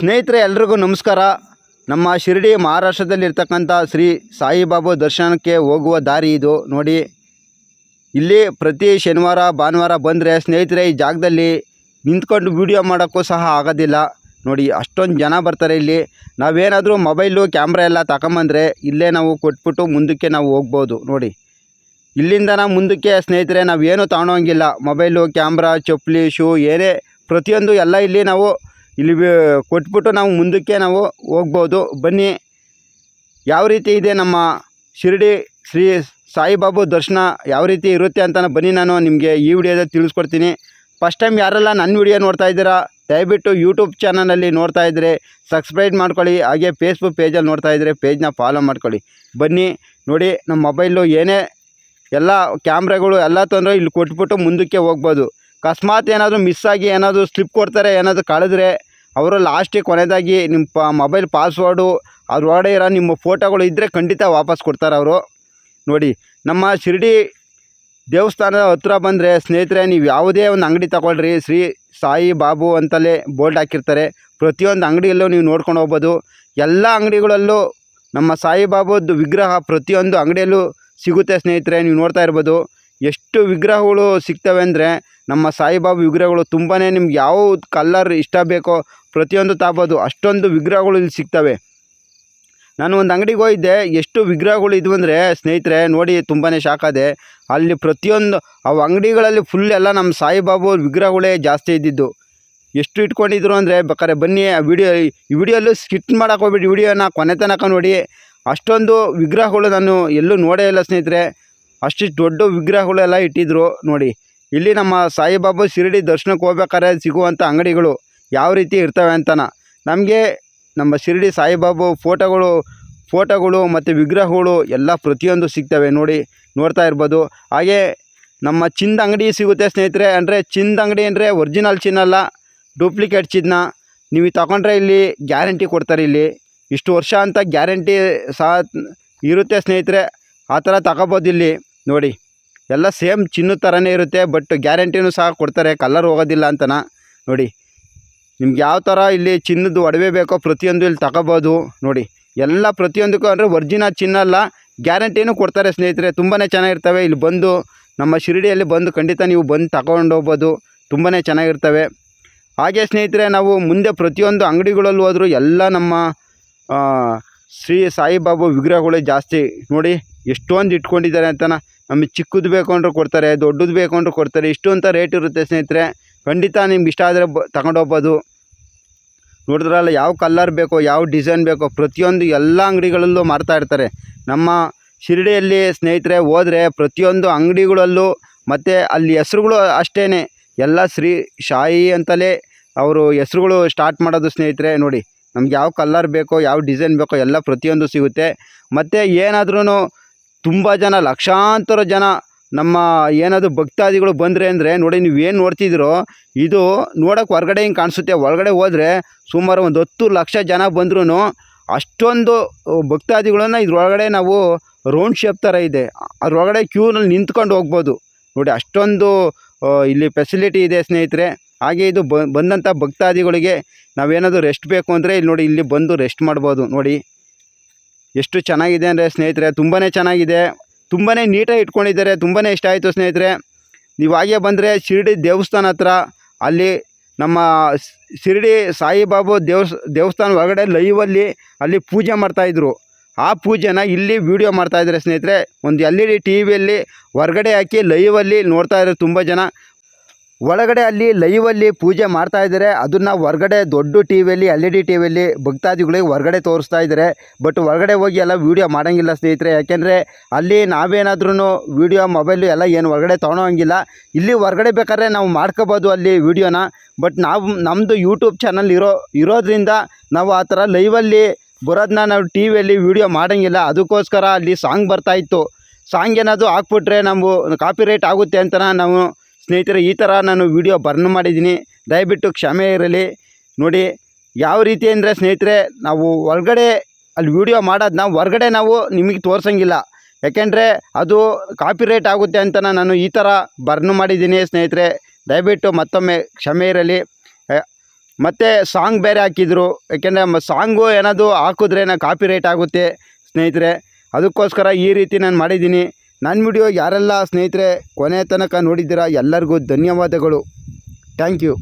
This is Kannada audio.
ಸ್ನೇಹಿತರೆ, ಎಲ್ರಿಗೂ ನಮಸ್ಕಾರ. ನಮ್ಮ ಶಿರಡಿ ಮಹಾರಾಷ್ಟ್ರದಲ್ಲಿರ್ತಕ್ಕಂಥ ಶ್ರೀ ಸಾಯಿಬಾಬು ದರ್ಶನಕ್ಕೆ ಹೋಗುವ ದಾರಿ ಇದು. ನೋಡಿ, ಇಲ್ಲಿ ಪ್ರತಿ ಶನಿವಾರ, ಭಾನುವಾರ ಬಂದರೆ ಸ್ನೇಹಿತರೆ, ಈ ಜಾಗದಲ್ಲಿ ನಿಂತ್ಕೊಂಡು ವೀಡಿಯೋ ಮಾಡೋಕ್ಕೂ ಸಹ ಆಗೋದಿಲ್ಲ. ನೋಡಿ, ಅಷ್ಟೊಂದು ಜನ ಬರ್ತಾರೆ ಇಲ್ಲಿ. ನಾವೇನಾದರೂ ಮೊಬೈಲು, ಕ್ಯಾಮ್ರಾ ಎಲ್ಲ ತಗೊಂಬಂದರೆ ಇಲ್ಲೇ ನಾವು ಕೊಟ್ಬಿಟ್ಟು ಮುಂದಕ್ಕೆ ನಾವು ಹೋಗ್ಬೋದು. ನೋಡಿ, ಇಲ್ಲಿಂದ ನಾವು ಮುಂದಕ್ಕೆ ಸ್ನೇಹಿತರೆ, ನಾವೇನು ತಗೊಳೋಂಗಿಲ್ಲ ಮೊಬೈಲು, ಕ್ಯಾಮ್ರಾ, ಚಪ್ಪಲಿ, ಶೂ, ಏನೇ ಪ್ರತಿಯೊಂದು ಎಲ್ಲ ಇಲ್ಲಿ ನಾವು ಇಲ್ಲಿ ಕೊಟ್ಬಿಟ್ಟು ನಾವು ಮುಂದಕ್ಕೆ ನಾವು ಹೋಗ್ಬೋದು. ಬನ್ನಿ. ಯಾವ ರೀತಿ ಇದೆ ನಮ್ಮ ಶಿರಡಿ ಶ್ರೀ ಸಾಯಿಬಾಬು ದರ್ಶನ ಯಾವ ರೀತಿ ಇರುತ್ತೆ ಅಂತ ಬನ್ನಿ ನಾನು ನಿಮಗೆ ಈ ವಿಡಿಯೋದಲ್ಲಿ ತಿಳಿಸ್ಕೊಡ್ತೀನಿ. ಫಸ್ಟ್ ಟೈಮ್ ಯಾರೆಲ್ಲ ನನ್ನ ವಿಡಿಯೋ ನೋಡ್ತಾ ಇದ್ದೀರಾ, ದಯವಿಟ್ಟು ಯೂಟ್ಯೂಬ್ ಚಾನಲಲ್ಲಿ ನೋಡ್ತಾ ಇದ್ದರೆ ಸಬ್ಸ್ಕ್ರೈಬ್ ಮಾಡ್ಕೊಳ್ಳಿ, ಹಾಗೆ ಫೇಸ್ಬುಕ್ ಪೇಜಲ್ಲಿ ನೋಡ್ತಾ ಇದ್ದರೆ ಪೇಜ್ನ ಫಾಲೋ ಮಾಡ್ಕೊಳ್ಳಿ. ಬನ್ನಿ, ನೋಡಿ ನಮ್ಮ ಮೊಬೈಲು ಏನೇ ಎಲ್ಲ ಕ್ಯಾಮ್ರಾಗಳು ಎಲ್ಲ ತೊಂದರೆ ಇಲ್ಲಿ ಕೊಟ್ಬಿಟ್ಟು ಮುಂದಕ್ಕೆ ಹೋಗ್ಬೋದು. ಅಕಸ್ಮಾತ್ ಏನಾದರೂ ಮಿಸ್ ಆಗಿ ಏನಾದರೂ ಸ್ಲಿಪ್ ಕೊಡ್ತಾರೆ, ಏನಾದರೂ ಕಳೆದ್ರೆ ಅವರು ಲಾಸ್ಟಿಗೆ ಕೊನೆಯದಾಗಿ ನಿಮ್ಮ ಪ ಮೊಬೈಲ್ ಪಾಸ್ವರ್ಡು ಅದ್ರೊಳಗಡೆ ಇರೋ ನಿಮ್ಮ ಫೋಟೋಗಳು ಇದ್ದರೆ ಖಂಡಿತ ವಾಪಸ್ ಕೊಡ್ತಾರೆ ಅವರು. ನೋಡಿ, ನಮ್ಮ ಶಿರಡಿ ದೇವಸ್ಥಾನದ ಹತ್ರ ಬಂದರೆ ಸ್ನೇಹಿತರೆ, ನೀವು ಯಾವುದೇ ಒಂದು ಅಂಗಡಿ ತಗೊಳ್ರಿ. ಶ್ರೀ ಸಾಯಿ ಬಾಬು ಅಂತಲೇ ಬೋಲ್ಡ್ ಹಾಕಿರ್ತಾರೆ. ಪ್ರತಿಯೊಂದು ಅಂಗಡಿಯಲ್ಲೂ ನೀವು ನೋಡ್ಕೊಂಡು ಹೋಗ್ಬೋದು. ಎಲ್ಲ ಅಂಗಡಿಗಳಲ್ಲೂ ನಮ್ಮ ಸಾಯಿಬಾಬುದ್ದು ವಿಗ್ರಹ ಪ್ರತಿಯೊಂದು ಅಂಗಡಿಯಲ್ಲೂ ಸಿಗುತ್ತೆ ಸ್ನೇಹಿತರೆ, ನೀವು ನೋಡ್ತಾ ಇರ್ಬೋದು. ಎಷ್ಟು ವಿಗ್ರಹಗಳು ಸಿಗ್ತವೆ ಅಂದರೆ ನಮ್ಮ ಸಾಯಿಬಾಬಾ ವಿಗ್ರಹಗಳು ತುಂಬಾ ನಿಮ್ಗೆ ಯಾವ ಕಲ್ಲರ್ ಇಷ್ಟ ಬೇಕೋ ಪ್ರತಿಯೊಂದು ತಾಬೋದು ಅಷ್ಟೊಂದು ವಿಗ್ರಹಗಳು ಇಲ್ಲಿ ಸಿಗ್ತವೆ. ನಾನು ಒಂದು ಅಂಗಡಿಗೆ ಹೋಗಿದ್ದೆ, ಎಷ್ಟು ವಿಗ್ರಹಗಳು ಇದ್ವು ಅಂದರೆ ಸ್ನೇಹಿತರೆ ನೋಡಿ ತುಂಬಾ ಶಾಕ್ ಆದೆ. ಅಲ್ಲಿ ಪ್ರತಿಯೊಂದು ಅವು ಅಂಗಡಿಗಳಲ್ಲಿ ಫುಲ್ ಎಲ್ಲ ನಮ್ಮ ಸಾಯಿಬಾಬು ವಿಗ್ರಹಗಳೇ ಜಾಸ್ತಿ ಇದ್ದಿದ್ದು. ಎಷ್ಟು ಇಟ್ಕೊಂಡಿದ್ರು ಅಂದರೆ ಬೇಕಾದ್ರೆ ಬನ್ನಿ, ಆ ವಿಡಿಯೋ ಈ ವಿಡಿಯೋಲ್ಲೂ ಸ್ಕಿಟ್ ಮಾಡೋಕೆ ಹೋಗ್ಬಿಟ್ಟು ವಿಡಿಯೋನ ಕೊನೆ ತನಕ ನೋಡಿ. ಅಷ್ಟೊಂದು ವಿಗ್ರಹಗಳು ನಾನು ಎಲ್ಲೂ ನೋಡೇ ಇಲ್ಲ ಸ್ನೇಹಿತರೆ. ಅಷ್ಟಿಷ್ಟು ದೊಡ್ಡ ವಿಗ್ರಹಗಳೆಲ್ಲ ಇಟ್ಟಿದ್ದರು ನೋಡಿ. ಇಲ್ಲಿ ನಮ್ಮ ಸಾಯಿಬಾಬಾ ಶಿರಡಿ ದರ್ಶನಕ್ಕೆ ಹೋಗ್ಬೇಕಾದ್ರೆ ಸಿಗುವಂಥ ಅಂಗಡಿಗಳು ಯಾವ ರೀತಿ ಇರ್ತವೆ ಅಂತನ. ನಮಗೆ ನಮ್ಮ ಶಿರಡಿ ಸಾಯಿಬಾಬು ಫೋಟೋಗಳು ಫೋಟೋಗಳು ಮತ್ತು ವಿಗ್ರಹಗಳು ಎಲ್ಲ ಪ್ರತಿಯೊಂದು ಸಿಗ್ತವೆ ನೋಡಿ, ನೋಡ್ತಾ ಇರ್ಬೋದು. ಹಾಗೆ ನಮ್ಮ ಚಿಂದ ಅಂಗಡಿ ಸಿಗುತ್ತೆ ಸ್ನೇಹಿತರೆ, ಅಂದರೆ ಚಿಂದ ಅಂಗಡಿ ಅಂದರೆ ಒರಿಜಿನಲ್ ಚಿನ್ನ ಅಲ್ಲ, ಡೂಪ್ಲಿಕೇಟ್ ಚಿನ್ನ. ನೀವು ತಗೊಂಡ್ರೆ ಇಲ್ಲಿ ಗ್ಯಾರಂಟಿ ಕೊಡ್ತಾರೆ ಇಲ್ಲಿ. ಇಷ್ಟು ವರ್ಷ ಅಂತ ಗ್ಯಾರಂಟಿ ಸಹ ಇರುತ್ತೆ ಸ್ನೇಹಿತರೆ, ಆ ಥರ ತಗೋಬೋದು ಇಲ್ಲಿ. ನೋಡಿ, ಎಲ್ಲ ಸೇಮ್ ಚಿನ್ನ ಥರನೇ ಇರುತ್ತೆ ಬಟ್ ಗ್ಯಾರಂಟಿನೂ ಸಹ ಕೊಡ್ತಾರೆ ಕಲರ್ ಹೋಗೋದಿಲ್ಲ ಅಂತನ. ನೋಡಿ, ನಿಮ್ಗೆ ಯಾವ ಥರ ಇಲ್ಲಿ ಚಿನ್ನದ ಒಡವೆ ಬೇಕೋ ಪ್ರತಿಯೊಂದು ಇಲ್ಲಿ ತಗೋಬೋದು. ನೋಡಿ, ಎಲ್ಲ ಪ್ರತಿಯೊಂದಕ್ಕೂ ಅಂದರೆ ಒರಿಜಿನಲ್ ಚಿನ್ನ ಅಲ್ಲ, ಗ್ಯಾರಂಟಿನೂ ಕೊಡ್ತಾರೆ ಸ್ನೇಹಿತರೆ ತುಂಬಾ ಚೆನ್ನಾಗಿರ್ತವೆ. ಇಲ್ಲಿ ಬಂದು, ನಮ್ಮ ಶಿರಡಿಯಲ್ಲಿ ಬಂದು ಖಂಡಿತ ನೀವು ಬಂದು ತಗೊಂಡು ಹೋಗ್ಬೋದು ತುಂಬಾ ಚೆನ್ನಾಗಿರ್ತವೆ. ಹಾಗೆ ಸ್ನೇಹಿತರೆ, ನಾವು ಮುಂದೆ ಪ್ರತಿಯೊಂದು ಅಂಗಡಿಗಳಲ್ಲೂ ಹೋದರೂ ಎಲ್ಲ ನಮ್ಮ ಶ್ರೀ ಸಾಯಿಬಾಬು ವಿಗ್ರಹಗಳೇ ಜಾಸ್ತಿ ನೋಡಿ, ಎಷ್ಟೊಂದು ಇಟ್ಕೊಂಡಿದ್ದಾರೆ ಅಂತನ. ನಮಗೆ ಚಿಕ್ಕದು ಬೇಕು ಅಂದ್ರೆ ಕೊಡ್ತಾರೆ, ದೊಡ್ಡದು ಬೇಕು ಅಂದ್ರೆ ಕೊಡ್ತಾರೆ ಇಷ್ಟು ಅಂತ ರೇಟ್ ಇರುತ್ತೆ ಸ್ನೇಹಿತರೆ. ಖಂಡಿತ ನಿಮ್ಗೆ ಇಷ್ಟ ಆದರೆ ಬ ತಗೊಂಡೋಗ್ಬೋದು ನೋಡಿದ್ರಲ್ಲ ಯಾವ ಕಲ್ಲರ್ ಬೇಕೋ, ಯಾವ ಡಿಸೈನ್ ಬೇಕೋ, ಪ್ರತಿಯೊಂದು ಎಲ್ಲ ಅಂಗಡಿಗಳಲ್ಲೂ ಮಾರ್ತಾ ಇರ್ತಾರೆ. ನಮ್ಮ ಶಿರಡಿಯಲ್ಲಿ ಸ್ನೇಹಿತರೆ ಹೋದರೆ ಪ್ರತಿಯೊಂದು ಅಂಗಡಿಗಳಲ್ಲೂ ಮತ್ತು ಅಲ್ಲಿ ಹೆಸ್ರುಗಳು ಅಷ್ಟೇ ಎಲ್ಲ ಶ್ರೀ ಶಾಯಿ ಅಂತಲೇ ಅವರು ಹೆಸ್ರುಗಳು ಸ್ಟಾರ್ಟ್ ಮಾಡೋದು ಸ್ನೇಹಿತರೆ ನೋಡಿ. ನಮ್ಗೆ ಯಾವ ಕಲ್ಲರ್ ಬೇಕೋ, ಯಾವ ಡಿಸೈನ್ ಬೇಕೋ ಎಲ್ಲ ಪ್ರತಿಯೊಂದು ಸಿಗುತ್ತೆ. ಮತ್ತು ಏನಾದ್ರೂ ತುಂಬ ಜನ, ಲಕ್ಷಾಂತರ ಜನ ನಮ್ಮ ಏನಾದರೂ ಭಕ್ತಾದಿಗಳು ಬಂದರೆ ಅಂದರೆ, ನೋಡಿ ನೀವು ಏನು ನೋಡ್ತಿದ್ದೀರೋ, ಇದು ನೋಡೋಕೆ ಹೊರಗಡೆ ಹಿಂಗೆ ಕಾಣಿಸುತ್ತೆ. ಒಳಗಡೆ ಹೋದರೆ ಸುಮಾರು ಒಂದು ಹತ್ತು ಲಕ್ಷ ಜನ ಬಂದ್ರೂ ಅಷ್ಟೊಂದು ಭಕ್ತಾದಿಗಳನ್ನು ಇದ್ರೊಳಗಡೆ ನಾವು ರೌಂಡ್ ಶೇಪ್ ಥರ ಇದೆ. ಅದರೊಳಗಡೆ ಕ್ಯೂನಲ್ಲಿ ನಿಂತ್ಕೊಂಡು ಹೋಗ್ಬೋದು. ನೋಡಿ ಅಷ್ಟೊಂದು ಇಲ್ಲಿ ಫೆಸಿಲಿಟಿ ಇದೆ ಸ್ನೇಹಿತರೆ. ಹಾಗೆ ಇದು ಬಂದಂಥ ಭಕ್ತಾದಿಗಳಿಗೆ ನಾವೇನಾದರೂ ರೆಸ್ಟ್ ಬೇಕು ಅಂದರೆ ಇಲ್ಲಿ ನೋಡಿ, ಇಲ್ಲಿ ಬಂದು ರೆಸ್ಟ್ ಮಾಡ್ಬೋದು. ನೋಡಿ. ಎಷ್ಟು ಚೆನ್ನಾಗಿದೆ ಅಂದರೆ ಸ್ನೇಹಿತರೆ ತುಂಬಾ ಚೆನ್ನಾಗಿದೆ. ತುಂಬಾ ನೀಟಾಗಿ ಇಟ್ಕೊಂಡಿದ್ದಾರೆ. ತುಂಬಾ ಇಷ್ಟ ಆಯಿತು ಸ್ನೇಹಿತರೆ. ನೀವು ಹಾಗೆ ಬಂದರೆ ಶಿರಡಿ ದೇವಸ್ಥಾನ ಹತ್ರ, ಅಲ್ಲಿ ನಮ್ಮ ಶಿರಡಿ ಸಾಯಿಬಾಬು ದೇವಸ್, ದೇವಸ್ಥಾನ ಒಳಗಡೆ ಲೈವಲ್ಲಿ ಅಲ್ಲಿ ಪೂಜೆ ಮಾಡ್ತಾಯಿದ್ರು ಆ ಪೂಜೆನ ಇಲ್ಲಿ ವೀಡಿಯೋ ಮಾಡ್ತಾಯಿದ್ದಾರೆ ಸ್ನೇಹಿತರೆ. ಒಂದು ಎಲ್ ಇ ಡಿ ಟಿ ವಿಯಲ್ಲಿ ಹೊರಗಡೆ ಹಾಕಿ ಲೈವಲ್ಲಿ ನೋಡ್ತಾ ಇದ್ದಾರೆ ತುಂಬ ಜನ. ಒಳಗಡೆ ಅಲ್ಲಿ ಲೈವಲ್ಲಿ ಪೂಜೆ ಮಾಡ್ತಾ ಇದ್ದಾರೆ. ಅದನ್ನು ಹೊರಗಡೆ ದೊಡ್ಡ ಟಿ ವಿಯಲ್ಲಿ ಎಲ್ ಇ ಡಿ ಟಿ ಭಕ್ತಾದಿಗಳಿಗೆ ಹೊರಗಡೆ ತೋರಿಸ್ತಾ ಇದ್ದಾರೆ. ಬಟ್ ಹೊರಗಡೆ ಹೋಗಿ ಎಲ್ಲ ವೀಡಿಯೋ ಮಾಡೋಂಗಿಲ್ಲ ಸ್ನೇಹಿತರೆ. ಯಾಕೆಂದರೆ ಅಲ್ಲಿ ನಾವೇನಾದ್ರೂ ವೀಡಿಯೋ ಮೊಬೈಲು ಎಲ್ಲ ಏನು ಹೊರಗಡೆ ತೊಗೊಳೋಂಗಿಲ್ಲ ಇಲ್ಲಿ ಹೊರಗಡೆ ಬೇಕಾದ್ರೆ ನಾವು ಮಾಡ್ಕೋಬೋದು ಅಲ್ಲಿ ವೀಡಿಯೋನ ಬಟ್ ನಾವು ನಮ್ಮದು ಯೂಟ್ಯೂಬ್ ಚಾನಲ್ ಇರೋ, ಇರೋದ್ರಿಂದ ನಾವು ಆ ಥರ ಲೈವಲ್ಲಿ ಬರೋದನ್ನ ನಾವು ಟಿ ವಿಯಲ್ಲಿ ವೀಡಿಯೋ ಮಾಡೋಂಗಿಲ್ಲ. ಅದಕ್ಕೋಸ್ಕರ ಅಲ್ಲಿ ಸಾಂಗ್ ಬರ್ತಾಯಿತ್ತು ಸಾಂಗ್ ಏನಾದರೂ ಹಾಕ್ಬಿಟ್ರೆ ನಾವು ಕಾಪಿ ರೈಟ್ ಆಗುತ್ತೆ ಅಂತ ನಾವು ಸ್ನೇಹಿತರೆ, ಈ ಥರ ನಾನು ವಿಡಿಯೋ ಬರ್ನ್ ಮಾಡಿದ್ದೀನಿ. ದಯವಿಟ್ಟು ಕ್ಷಮೆ ಇರಲಿ. ನೋಡಿ, ಯಾವ ರೀತಿ ಅಂದರೆ ಸ್ನೇಹಿತರೆ, ನಾವು ಹೊರ್ಗಡೆ ಅಲ್ಲಿ ವಿಡಿಯೋ ಮಾಡೋದನ್ನ ಹೊರ್ಗಡೆ ನಾವು ನಿಮಗೆ ತೋರ್ಸೋಂಗಿಲ್ಲ. ಯಾಕೆಂದರೆ, ಅದು ಕಾಪಿ ರೈಟ್ ಆಗುತ್ತೆ ಅಂತ ನಾನು ಈ ಥರ ಬರ್ನ್ ಮಾಡಿದ್ದೀನಿ ಸ್ನೇಹಿತರೆ. ದಯವಿಟ್ಟು ಮತ್ತೊಮ್ಮೆ ಕ್ಷಮೆ ಇರಲಿ. ಮತ್ತು ಸಾಂಗ್ ಬೇರೆ ಹಾಕಿದ್ರು. ಯಾಕೆಂದರೆ ಸಾಂಗು ಏನಾದರೂ ಹಾಕಿದ್ರೆ ನಾ ಕಾಪಿ ರೈಟ್ ಆಗುತ್ತೆ ಸ್ನೇಹಿತರೆ. ಅದಕ್ಕೋಸ್ಕರ ಈ ರೀತಿ ನಾನು ಮಾಡಿದ್ದೀನಿ. ನನ್ನ ವಿಡಿಯೋ ಯಾರೆಲ್ಲ ಸ್ನೇಹಿತರೆ ಕೊನೆ ತನಕ ನೋಡಿದ್ದೀರಾ ಎಲ್ಲರಿಗೂ ಧನ್ಯವಾದಗಳು. Thank you.